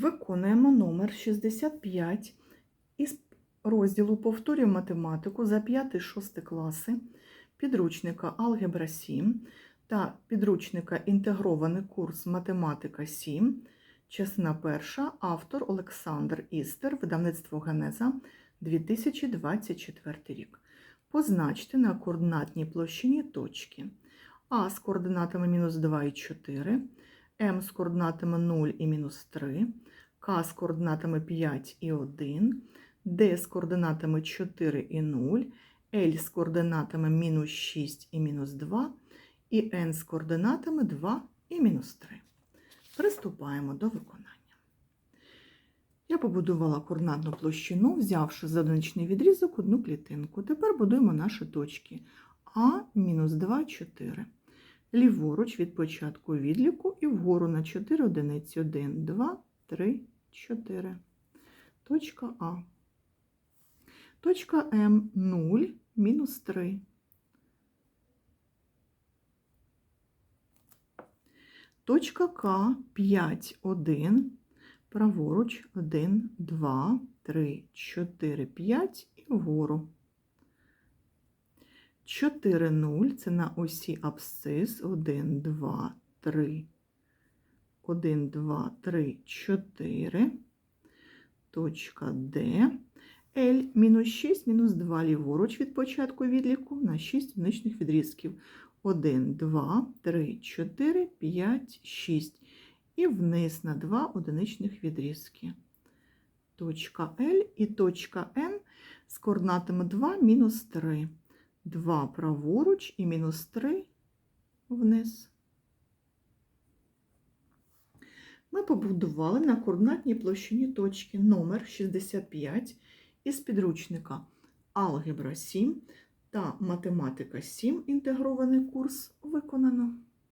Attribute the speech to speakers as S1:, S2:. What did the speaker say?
S1: Виконуємо номер 65 із розділу Повторюю математику за 5-6 класи підручника Алгебра 7 та підручника Інтегрований курс Математика 7, частина перша, автор Олександр Істер, видавництво Генеза 2024 рік. Позначте на координатній площині точки. А з координатами мінус 2 і 4, М з координатами 0 і мінус 3, К з координатами 5 і 1, Д з координатами 4 і 0, Л з координатами мінус 6 і мінус 2, і Н з координатами 2 і мінус 3. Приступаємо до виконання. Я побудувала координатну площину, взявши за одиничний відрізок одну клітинку. Тепер будуємо наші точки А, мінус 2, 4. Ліворуч від початку відліку і вгору на 4 одиниці. 1, 2, 3, 4. Точка А. Точка М 0, мінус 3. Точка К 5, 1. Праворуч 1, 2, 3, 4, 5 і вгору. 4, 0 це на осі абсцис. 1, 2, 3. 1, 2, 3, 4. Точка Д. L мінус 6, мінус 2 ліворуч від початку відліку на 6 одиничних відрізків. 1, 2, 3, 4, 5, 6. І вниз на 2 одиничних відрізки. Точка L і точка N з координатами 2, мінус 3. 2 праворуч і мінус 3 вниз. Ми побудували на координатній площині точки номер 65 із підручника Алгебра 7 та Математика 7 інтегрований курс виконано.